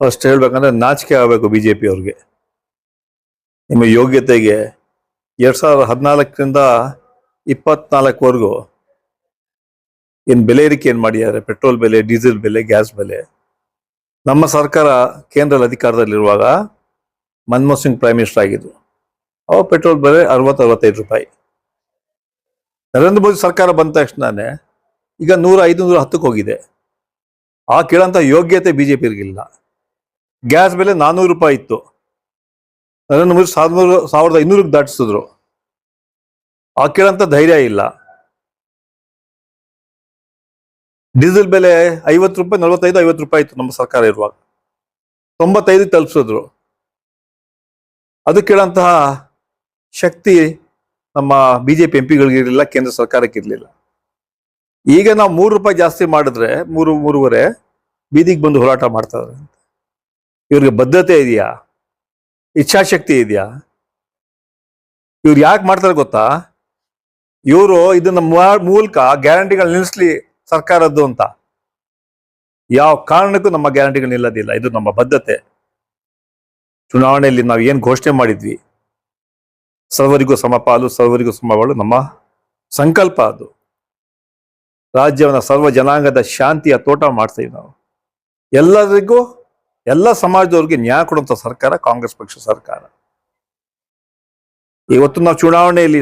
First ಹೇಳ್ಬೇಕಂದ್ರೆ ನಾಚಿಕೆ ಆಗಬೇಕು ಬಿ ಜೆ ಪಿ ಅವ್ರಿಗೆ. ನಿಮ್ಮ ಯೋಗ್ಯತೆಗೆ ಎರಡ್ ಸಾವಿರದ ಹದಿನಾಲ್ಕರಿಂದ ಇಪ್ಪತ್ನಾಲ್ಕವರೆಗೂ ಏನು ಬೆಲೆ ಏರಿಕೆ ಏನು ಮಾಡಿದ್ದಾರೆ? ಪೆಟ್ರೋಲ್ ಬೆಲೆ, ಡೀಸೆಲ್ ಬೆಲೆ, ಗ್ಯಾಸ್ ಬೆಲೆ. ನಮ್ಮ ಸರ್ಕಾರ ಕೇಂದ್ರದ ಅಧಿಕಾರದಲ್ಲಿರುವಾಗ ಮನಮೋಹನ್ ಸಿಂಗ್ ಪ್ರೈಮ್ ಮಿನಿಸ್ಟರ್ ಆಗಿದ್ದು ಅವಾಗ ಪೆಟ್ರೋಲ್ ಬೆಲೆ ಅರವತ್ತು ಅರವತ್ತೈದು ರೂಪಾಯಿ. ನರೇಂದ್ರ ಮೋದಿ ಸರ್ಕಾರ ಬಂದ ತಕ್ಷಣನೇ ಈಗ ನೂರ ಐದು ನೂರ ಹತ್ತಕ್ಕೆ ಹೋಗಿದೆ. ಆ ಕೇಳೋಂಥ ಯೋಗ್ಯತೆ ಬಿಜೆಪಿಗಿಲ್ಲ ಗ್ಯಾಸ್ ಬೆಲೆ ನಾನ್ನೂರು ರೂಪಾಯಿ ಇತ್ತು. ನರೇಂದ್ರ ಮೋದಿ ಸಾವಿರದ ಸಾವಿರದ ಐನೂರಕ್ಕೆ ದಾಟಿಸಿದ್ರು. ಹಾಕಿರೋಂಥ ಧೈರ್ಯ ಇಲ್ಲ. ಡೀಸೆಲ್ ಬೆಲೆ ಐವತ್ತು ರೂಪಾಯಿ, ನಲವತ್ತೈದು, ಐವತ್ತು ರೂಪಾಯಿ ಇತ್ತು ನಮ್ಮ ಸರ್ಕಾರ ಇರುವಾಗ. ತೊಂಬತ್ತೈದು ತಲುಪಿಸಿದ್ರು. ಅದು ಕೇಳಂತಹ ಶಕ್ತಿ ನಮ್ಮ ಬಿಜೆಪಿ ಎಂ ಪಿ ಇರಲಿಲ್ಲ ಕೇಂದ್ರ ಸರ್ಕಾರಕ್ಕೆ ಇರಲಿಲ್ಲ. ಈಗ ನಾವು ಮೂರು ರೂಪಾಯಿ ಜಾಸ್ತಿ ಮಾಡಿದ್ರೆ, ಮೂರು, ಮೂರುವರೆ ಬೀದಿಗೆ ಬಂದು ಹೋರಾಟ ಮಾಡ್ತಾರೆ ಇವ್ರಿಗೆ ಬದ್ಧತೆ ಇದೆಯಾ? ಇಚ್ಛಾಶಕ್ತಿ ಇದೆಯಾ? ಇವ್ರು ಯಾಕೆ ಮಾಡ್ತಾರೆ ಗೊತ್ತಾ? ಇವರು ಇದನ್ನ ಮೂಲಕ ಗ್ಯಾರಂಟಿಗಳು ನಿಲ್ಲಿಸ್ಲಿ ಸರ್ಕಾರದ್ದು ಅಂತ. ಯಾವ ಕಾರಣಕ್ಕೂ ನಮ್ಮ ಗ್ಯಾರಂಟಿಗಳು ನಿಲ್ಲೋದಿಲ್ಲ. ಇದು ನಮ್ಮ ಬದ್ಧತೆ ಚುನಾವಣೆಯಲ್ಲಿ ನಾವು ಏನು ಘೋಷಣೆ ಮಾಡಿದ್ವಿ? ಸರ್ವರಿಗೂ ಸಮಪಾಲು ಸರ್ವರಿಗೂ ಸಮಬಾಳು ನಮ್ಮ ಸಂಕಲ್ಪ ಅದು. ರಾಜ್ಯವನ್ನ ಸರ್ವ ಜನಾಂಗದ ಶಾಂತಿಯ ತೋಟ ಮಾಡ್ತೀವಿ ನಾವು. ಎಲ್ಲರಿಗೂ ಎಲ್ಲ ಸಮಾಜದವ್ರಿಗೆ ನ್ಯಾಯ ಕೊಡುವಂತ ಸರ್ಕಾರ ಕಾಂಗ್ರೆಸ್ ಪಕ್ಷ ಸರ್ಕಾರ. ಇವತ್ತು ನಾವು ಚುನಾವಣೆಯಲ್ಲಿ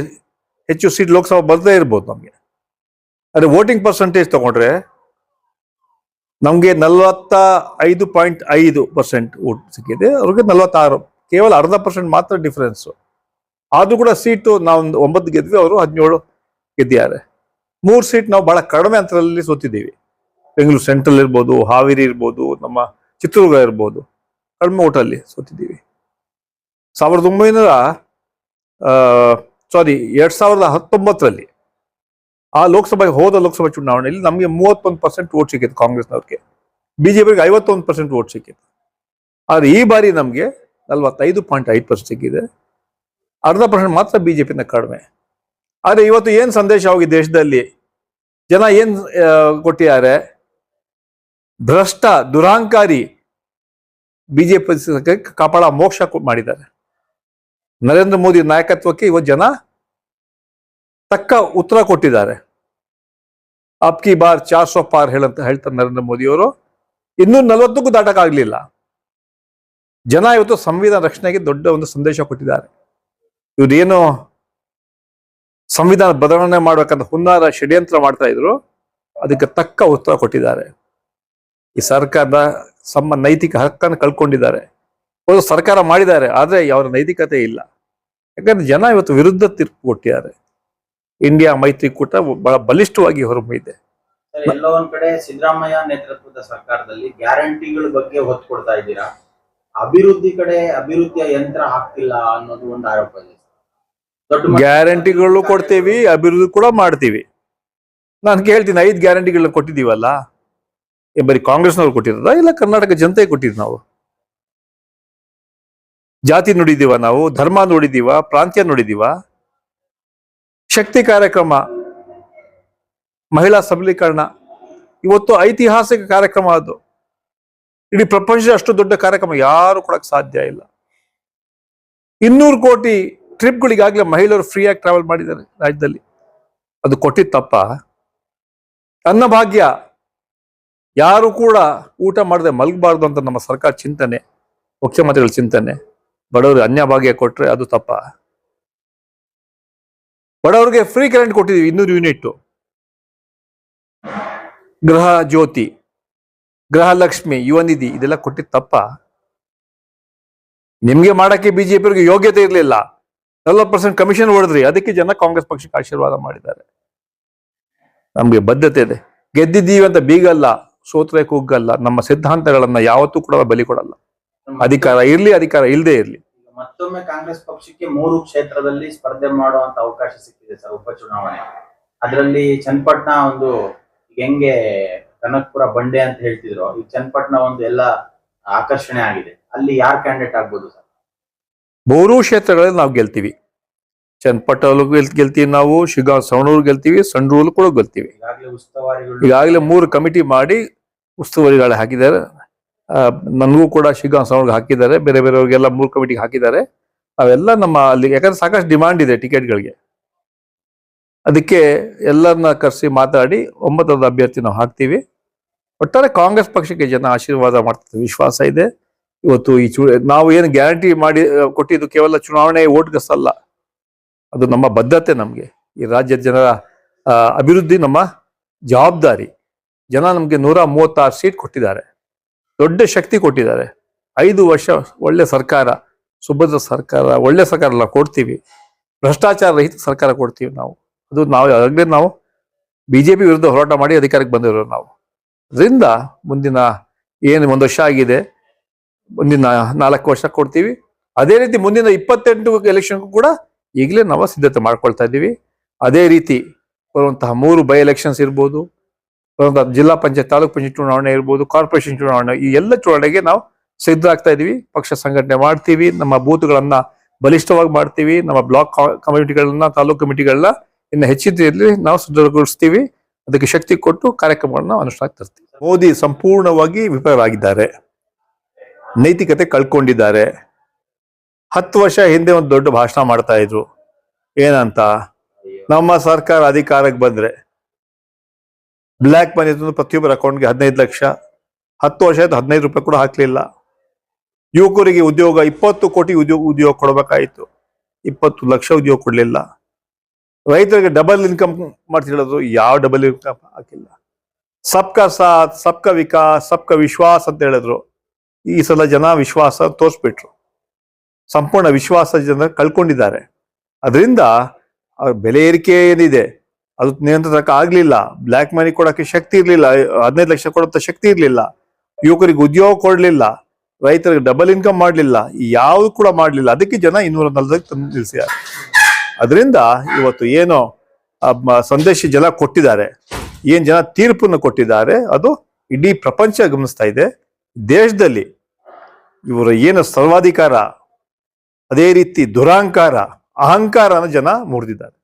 ಹೆಚ್ಚು ಸೀಟ್ ಲೋಕಸಭಾ ಬರ್ದೇ ಇರ್ಬೋದು ನಮಗೆ. ಅದೇ ವೋಟಿಂಗ್ ಪರ್ಸೆಂಟೇಜ್ ತಗೊಂಡ್ರೆ ನಮಗೆ ನಲವತ್ತ ಐದು ಪಾಯಿಂಟ್ ಐದು ಪರ್ಸೆಂಟ್ ಓಟ್ ಸಿಕ್ಕಿದೆ. ಅವ್ರಿಗೆ ನಲವತ್ತಾರು, ಕೇವಲ ಅರ್ಧ ಪರ್ಸೆಂಟ್ ಮಾತ್ರ ಡಿಫರೆನ್ಸ್ ಆದ್ರೂ ಕೂಡ ಸೀಟು ನಾವು ಒಂದು ಒಂಬತ್ತು ಗೆದ್ವಿ ಅವರು ಹದಿನೇಳು ಗೆದ್ದಿದ್ದಾರೆ. ಮೂರು ಸೀಟ್ ನಾವು ಬಹಳ ಕಡಿಮೆ ಅಂತರದಲ್ಲಿ ಸೋತಿದ್ದೀವಿ. ಬೆಂಗಳೂರು ಸೆಂಟ್ರಲ್ ಇರ್ಬೋದು, ಹಾವೇರಿ ಇರ್ಬೋದು, ನಮ್ಮ ಚಿತ್ರದುರ್ಗ ಇರ್ಬೋದು. ಕಡಿಮೆ ಓಟಲ್ಲಿ ಸೋತಿದ್ದೀವಿ. ಸಾವಿರದ ಒಂಬೈನೂರ ಸಾರಿ ಎರಡ್ ಸಾವಿರದ ಹತ್ತೊಂಬತ್ತರಲ್ಲಿ ಆ ಲೋಕಸಭೆಗೆ ಹೋದ ಲೋಕಸಭಾ ಚುನಾವಣೆಯಲ್ಲಿ ನಮಗೆ ಮೂವತ್ತೊಂದು ಪರ್ಸೆಂಟ್ ಓಟ್ ಸಿಕ್ಕಿತ್ತು ಕಾಂಗ್ರೆಸ್ನವ್ರಿಗೆ. ಬಿಜೆಪಿಗೆ ಐವತ್ತೊಂದು ಪರ್ಸೆಂಟ್ ಓಟ್ ಸಿಕ್ಕಿತ್ತು. ಆದರೆ ಈ ಬಾರಿ ನಮಗೆ ನಲ್ವತ್ತೈದು ಪಾಯಿಂಟ್ ಐದು ಪರ್ಸೆಂಟ್ ಸಿಕ್ಕಿದೆ. ಅರ್ಧ ಪರ್ಸೆಂಟ್ ಮಾತ್ರ ಬಿ ಜೆ ಪಿನ ಕಡಿಮೆ. ಆದರೆ ಇವತ್ತು ಏನು ಸಂದೇಶ ಹೋಗಿ ದೇಶದಲ್ಲಿ? ಜನ ಏನು ಕೊಟ್ಟಿದ್ದಾರೆ? ಭ್ರಷ್ಟ, ದುರಾಂಕಾರಿ ಬಿಜೆಪಿ ಕಾಪಾಡ ಮೋಕ್ಷ ಮಾಡಿದ್ದಾರೆ. ನರೇಂದ್ರ ಮೋದಿ ನಾಯಕತ್ವಕ್ಕೆ ಇವತ್ತು ಜನ ತಕ್ಕ ಉತ್ತರ ಕೊಟ್ಟಿದ್ದಾರೆ. ಅಪ್ಕಿ ಬಾರ್ ಚಾರ್ ಸೋ ಪಾರ್ ಹೇಳಂತ ಹೇಳ್ತಾರೆ ನರೇಂದ್ರ ಮೋದಿ ಅವರು. ಇನ್ನೂ ನಲವತ್ತಕ್ಕೂ ದಾಟಕ್ಕಾಗಲಿಲ್ಲ. ಜನ ಇವತ್ತು ಸಂವಿಧಾನ ರಕ್ಷಣೆಗೆ ದೊಡ್ಡ ಒಂದು ಸಂದೇಶ ಕೊಟ್ಟಿದ್ದಾರೆ. ಇವ್ರೇನು ಸಂವಿಧಾನ ಬದಲಾವಣೆ ಮಾಡ್ಬೇಕಂತ ಹುನ್ನಾರ, ಷಡ್ಯಂತ್ರ ಮಾಡ್ತಾ ಇದ್ರು. ಅದಕ್ಕೆ ತಕ್ಕ ಉತ್ತರ ಕೊಟ್ಟಿದ್ದಾರೆ. ಈ ಸರ್ಕಾರದ ಸಮ ನೈತಿಕ ಹಕ್ಕನ್ನು ಕಳ್ಕೊಂಡಿದ್ದಾರೆ. ಅವರು ಸರ್ಕಾರ ಮಾಡಿದ್ದಾರೆ ಆದ್ರೆ ಅವರ ನೈತಿಕತೆ ಇಲ್ಲ. ಯಾಕಂದ್ರೆ ಜನ ಇವತ್ತು ವಿರುದ್ಧ ತೀರ್ಪು ಕೊಟ್ಟಿದ್ದಾರೆ ಇಂಡಿಯಾ ಮೈತ್ರಿಕೂಟ ಬಹಳ ಬಲಿಷ್ಠವಾಗಿ ಹೊರಬಿದೆ. ಎಲ್ಲೋ ಒಂದ್ ಕಡೆ ಸಿದ್ದರಾಮಯ್ಯ ನೇತೃತ್ವದ ಸರ್ಕಾರದಲ್ಲಿ ಗ್ಯಾರಂಟಿಗಳ ಬಗ್ಗೆ ಹೊತ್ತು ಕೊಡ್ತಾ ಇದ್ದೀರಾ? ಅಭಿವೃದ್ಧಿ ಕಡೆ ಅಭಿವೃದ್ಧಿಯ ಯಂತ್ರ ಹಾಕ್ತಿಲ್ಲ ಅನ್ನೋದು ಒಂದು ಆರೋಪ ಇದೆ. ಗ್ಯಾರಂಟಿಗಳು ಕೊಡ್ತೀವಿ ಅಭಿವೃದ್ಧಿ ಕೂಡ ಮಾಡ್ತೀವಿ. ನಾನು ಕೇಳ್ತೀನಿ ಐದು ಗ್ಯಾರಂಟಿಗಳನ್ನ ಕೊಟ್ಟಿದ್ದೀವಲ್ಲ? ಬರೀ ಕಾಂಗ್ರೆಸ್ನವ್ರು ಕೊಟ್ಟಿರೋದ? ಇಲ್ಲ ಕರ್ನಾಟಕ ಜನತೆ ಕೊಟ್ಟಿದ್ ನಾವು? ಜಾತಿ ನುಡಿದೀವ ನಾವು, ಧರ್ಮ ನೋಡಿದೀವ ಪ್ರಾಂತ್ಯ ನೋಡಿದೀವ ಶಕ್ತಿ ಕಾರ್ಯಕ್ರಮ, ಮಹಿಳಾ ಸಬಲೀಕರಣ, ಇವತ್ತು ಐತಿಹಾಸಿಕ ಕಾರ್ಯಕ್ರಮ ಅದು. ಇಡೀ ಪ್ರಪಂಚದ ಅಷ್ಟು ದೊಡ್ಡ ಕಾರ್ಯಕ್ರಮ ಯಾರು ಕೊಡಕ್ ಸಾಧ್ಯ ಇಲ್ಲ. ಇನ್ನೂರು ಕೋಟಿ ಟ್ರಿಪ್ಗಳಿಗಾಗಲೇ ಮಹಿಳೆಯರು ಫ್ರೀಯಾಗಿ ಟ್ರಾವೆಲ್ ಮಾಡಿದ್ದಾರೆ ರಾಜ್ಯದಲ್ಲಿ. ಅದು ಕೊಟ್ಟಿತ್ತಪ್ಪ ಅನ್ನಭಾಗ್ಯ ಯಾರು ಕೂಡ ಊಟ ಮಾಡದೆ ಮಲಗಬಾರ್ದು ಅಂತ ನಮ್ಮ ಸರ್ಕಾರ ಚಿಂತನೆ, ಮುಖ್ಯಮಂತ್ರಿಗಳ ಚಿಂತನೆ. ಬಡವರು ಅನ್ಯಭಾಗ್ಯ ಕೊಟ್ರೆ ಅದು ತಪ್ಪ. ಬಡವರಿಗೆ ಫ್ರೀ ಕರೆಂಟ್ ಕೊಟ್ಟಿದೀವಿ ಇನ್ನೂರು ಯೂನಿಟ್ ಗೃಹ ಜ್ಯೋತಿ ಗೃಹಲಕ್ಷ್ಮಿ ಯುವ ನಿಧಿ, ಇದೆಲ್ಲ ಕೊಟ್ಟಿದ್ ತಪ್ಪ. ನಿಮ್ಗೆ ಮಾಡಕ್ಕೆ ಬಿಜೆಪಿ ಯೋಗ್ಯತೆ ಇರಲಿಲ್ಲ. ನಲ್ವತ್ತು ಪರ್ಸೆಂಟ್ ಕಮಿಷನ್ ಹೊಡೆದ್ರಿ, ಅದಕ್ಕೆ ಜನ ಕಾಂಗ್ರೆಸ್ ಪಕ್ಷಕ್ಕೆ ಆಶೀರ್ವಾದ ಮಾಡಿದ್ದಾರೆ. ನಮ್ಗೆ ಬದ್ಧತೆ ಇದೆ. ಗೆದ್ದಿದ್ದೀವಿ ಅಂತ ಬೀಗಲ್ಲ. ಸೋತ್ರೆ ಕುಗ್ಗಲ್ಲ ನಮ್ಮ ಸಿದ್ಧಾಂತಗಳನ್ನ ಯಾವತ್ತೂ ಕೂಡ ಬಲಿ ಕೊಡಲ್ಲ. ಅಧಿಕಾರ ಇರ್ಲಿ ಅಧಿಕಾರ ಇಲ್ಲದೆ ಇರ್ಲಿ. ಮತ್ತೊಮ್ಮೆ ಕಾಂಗ್ರೆಸ್ ಪಕ್ಷಕ್ಕೆ ಮೂರು ಕ್ಷೇತ್ರದಲ್ಲಿ ಸ್ಪರ್ಧೆ ಮಾಡುವಂತ ಅವಕಾಶ ಸಿಕ್ಕಿದೆ ಸರ್ ಉಪಚುನಾವಣೆ. ಅದರಲ್ಲಿ ಚನ್ನಪಟ್ಟಣ ಒಂದು ಹೆಂಗೆ ಕನಕಪುರ ಬಂಡೆ ಅಂತ ಹೇಳ್ತಿದ್ರು. ಈ ಚನ್ನಪಟ್ಟಣ ಒಂದು ಎಲ್ಲ ಆಕರ್ಷಣೆ ಆಗಿದೆ. ಅಲ್ಲಿ ಯಾರು ಕ್ಯಾಂಡಿಡೇಟ್ ಆಗ್ಬೋದು ಸರ್? ಮೂರು ಕ್ಷೇತ್ರಗಳಲ್ಲಿ ನಾವು ಗೆಲ್ತೀವಿ. ಚನ್ನಪಟ್ಟಲು ಗೆಲ್ ಗೆಲ್ತೀವಿ ನಾವು ಶಿಗಾಂವ್ ಸವಣೂರು ಗೆಲ್ತೀವಿ ಸಂಡೂರು ಕೂಡ ಗೆಲ್ತೀವಿ. ಈಗಾಗಲೇ ಮೂರು ಕಮಿಟಿ ಮಾಡಿ ಉಸ್ತುವಾರಿಗಳು ಹಾಕಿದ್ದಾರೆ. ನನಗೂ ಕೂಡ ಶಿಗಾ ಸವಣೂರ್ಗೆ ಹಾಕಿದ್ದಾರೆ ಬೇರೆ ಬೇರೆಯವ್ರಿಗೆಲ್ಲ ಮೂರು ಕಮಿಟಿಗೆ ಹಾಕಿದ್ದಾರೆ. ಅವೆಲ್ಲ ನಮ್ಮ ಅಲ್ಲಿ ಯಾಕಂದ್ರೆ ಸಾಕಷ್ಟು ಡಿಮಾಂಡ್ ಇದೆ ಟಿಕೆಟ್ಗಳಿಗೆ. ಅದಕ್ಕೆ ಎಲ್ಲರನ್ನ ಕರೆಸಿ ಮಾತಾಡಿ ಒಂಬತ್ತರದ ಅಭ್ಯರ್ಥಿ ನಾವು ಹಾಕ್ತೀವಿ. ಒಟ್ಟಾರೆ ಕಾಂಗ್ರೆಸ್ ಪಕ್ಷಕ್ಕೆ ಜನ ಆಶೀರ್ವಾದ ಮಾಡ್ತಾರೆ ವಿಶ್ವಾಸ ಇದೆ. ಇವತ್ತು ಈ ಚು ನಾವು ಏನು ಗ್ಯಾರಂಟಿ ಮಾಡಿ ಕೊಟ್ಟಿದ್ದು ಕೇವಲ ಚುನಾವಣೆ ಓಟ್ಗಸಲ್ಲ. ಅದು ನಮ್ಮ ಬದ್ಧತೆ ನಮಗೆ. ಈ ರಾಜ್ಯದ ಜನರ ಅಭಿವೃದ್ಧಿ ನಮ್ಮ ಜವಾಬ್ದಾರಿ. ಜನ ನಮಗೆ ನೂರ ಮೂವತ್ತಾರು ಸೀಟ್ ಕೊಟ್ಟಿದ್ದಾರೆ. ದೊಡ್ಡ ಶಕ್ತಿ ಕೊಟ್ಟಿದ್ದಾರೆ. ಐದು ವರ್ಷ ಒಳ್ಳೆ ಸರ್ಕಾರ, ಸುಭದ್ರ ಸರ್ಕಾರ, ಒಳ್ಳೆ ಸರ್ಕಾರ ಎಲ್ಲ ಕೊಡ್ತೀವಿ. ಭ್ರಷ್ಟಾಚಾರ ರಹಿತ ಸರ್ಕಾರ ಕೊಡ್ತೀವಿ ನಾವು. ಅದು ನಾವು ಯಾವಾಗಲೇ ನಾವು ಬಿ ಜೆ ಪಿ ವಿರುದ್ಧ ಹೋರಾಟ ಮಾಡಿ ಅಧಿಕಾರಕ್ಕೆ ಬಂದಿರೋರು ನಾವು. ಅದರಿಂದ ಮುಂದಿನ ಏನು ಒಂದು ವರ್ಷ ಆಗಿದೆ, ಮುಂದಿನ ನಾಲ್ಕು ವರ್ಷ ಕೊಡ್ತೀವಿ. ಅದೇ ರೀತಿ ಮುಂದಿನ ಇಪ್ಪತ್ತೆಂಟು ಎಲೆಕ್ಷನ್ಗೂ ಕೂಡ ಈಗಲೇ ನಾವು ಸಿದ್ಧತೆ ಮಾಡ್ಕೊಳ್ತಾ ಇದ್ದೀವಿ. ಅದೇ ರೀತಿ ಬರುವಂತಹ ಮೂರು ಬೈ ಎಲೆಕ್ಷನ್ಸ್ ಇರ್ಬೋದು, ಬರುವಂತಹ ಜಿಲ್ಲಾ ಪಂಚಾಯತ್, ತಾಲೂಕು ಪಂಚಾಯತ್ ಚುನಾವಣೆ ಇರ್ಬೋದು ಕಾರ್ಪೊರೇಷನ್ ಚುನಾವಣೆ, ಈ ಎಲ್ಲ ಚುನಾವಣೆಗೆ ನಾವು ಸಿದ್ಧ ಆಗ್ತಾ ಇದ್ದೀವಿ. ಪಕ್ಷ ಸಂಘಟನೆ ಮಾಡ್ತೀವಿ, ನಮ್ಮ ಬೂತ್ಗಳನ್ನ ಬಲಿಷ್ಠವಾಗಿ ಮಾಡ್ತೀವಿ, ನಮ್ಮ ಬ್ಲಾಕ್ ಕಮಿಟಿಗಳನ್ನ, ತಾಲೂಕು ಕಮಿಟಿಗಳನ್ನ ಇನ್ನು ಹೆಚ್ಚಿನ ರೀತಿಯಲ್ಲಿ ನಾವು ಸುದೃಢಗೊಳಿಸ್ತೀವಿ. ಅದಕ್ಕೆ ಶಕ್ತಿ ಕೊಟ್ಟು ಕಾರ್ಯಕ್ರಮಗಳನ್ನ ಅನುಷ್ಠಾನ ತರ್ತೀವಿ. ಮೋದಿ ಸಂಪೂರ್ಣವಾಗಿ ವಿಫಲರಾಗಿದ್ದಾರೆ. ನೈತಿಕತೆ ಕಳ್ಕೊಂಡಿದ್ದಾರೆ. ಹತ್ತು ವರ್ಷ ಹಿಂದೆ ಒಂದು ದೊಡ್ಡ ಭಾಷಣ ಮಾಡ್ತಾ ಇದ್ರು. ಏನಂತ? ನಮ್ಮ ಸರ್ಕಾರ ಅಧಿಕಾರಕ್ಕೆ ಬಂದ್ರೆ. ಬ್ಲ್ಯಾಕ್ ಮನಿ ಪ್ರತಿಯೊಬ್ಬರ ಅಕೌಂಟ್ಗೆ ಹದಿನೈದು ಲಕ್ಷ. ಹತ್ತು ವರ್ಷ ಆಯ್ತು ಹದಿನೈದು ರೂಪಾಯಿ ಕೂಡ ಹಾಕ್ಲಿಲ್ಲ. ಯುವಕರಿಗೆ ಉದ್ಯೋಗ ಇಪ್ಪತ್ತು ಕೋಟಿ ಉದ್ಯೋಗ ಉದ್ಯೋಗ ಕೊಡಬೇಕಾಯ್ತು. ಇಪ್ಪತ್ತು ಲಕ್ಷ ಉದ್ಯೋಗ ಕೊಡಲಿಲ್ಲ. ರೈತರಿಗೆ ಡಬಲ್ ಇನ್ಕಮ್ ಮಾಡ್ತಿರೋದು ಯಾವ ಡಬಲ್ ಇನ್ಕಮ್ ಹಾಕಿಲ್ಲ. ಸಬ್ಕಾ ಸಾಥ್ ಸಬ್ಕಾ ವಿಕಾಸ್ ಸಬ್ಕಾ ವಿಶ್ವಾಸ್ ಅಂತ ಹೇಳಿದ್ರು. ಈ ಸಲ ಜನ ವಿಶ್ವಾಸ ತೋರಿಸ್ಬಿಟ್ರು. ಸಂಪೂರ್ಣ ವಿಶ್ವಾಸ ಜನ ಕಳ್ಕೊಂಡಿದ್ದಾರೆ. ಅದರಿಂದ ಬೆಲೆ ಏರಿಕೆ ಏನಿದೆ? ಅದು ನಿಯಂತ್ರಣಕ್ಕೆ ಆಗ್ಲಿಲ್ಲ. ಬ್ಲ್ಯಾಕ್ ಮನಿ ಕೊಡೋಕೆ ಶಕ್ತಿ ಇರಲಿಲ್ಲ. ಹದಿನೈದು ಲಕ್ಷ ಕೊಡೋಂಥ ಶಕ್ತಿ ಇರಲಿಲ್ಲ. ಯುವಕರಿಗೆ ಉದ್ಯೋಗ ಕೊಡಲಿಲ್ಲ. ರೈತರಿಗೆ ಡಬಲ್ ಇನ್ಕಮ್ ಮಾಡಲಿಲ್ಲ. ಯಾವುದು ಕೂಡ ಮಾಡಲಿಲ್ಲ. ಅದಕ್ಕೆ ಜನ ಇನ್ನೂರ ನಲ್ವತ್ತಕ್ಕೆ ತಂದು ನಿಲ್ಸಿದ್ದಾರೆ ಅದರಿಂದ ಇವತ್ತು ಏನು ಸಂದೇಶ ಜನ ಕೊಟ್ಟಿದ್ದಾರೆ. ಏನು ಜನ ತೀರ್ಪನ್ನು ಕೊಟ್ಟಿದ್ದಾರೆ? ಅದು ಇಡೀ ಪ್ರಪಂಚ ಗಮನಿಸ್ತಾ ಇದೆ. ದೇಶದಲ್ಲಿ ಇವರ ಏನು ಸರ್ವಾಧಿಕಾರ ಅದೇ ರೀತಿ ದುರಾಂಕಾರ ಅಹಂಕಾರನ ಜನ ಮುರಿದಿದ್ದಾರೆ.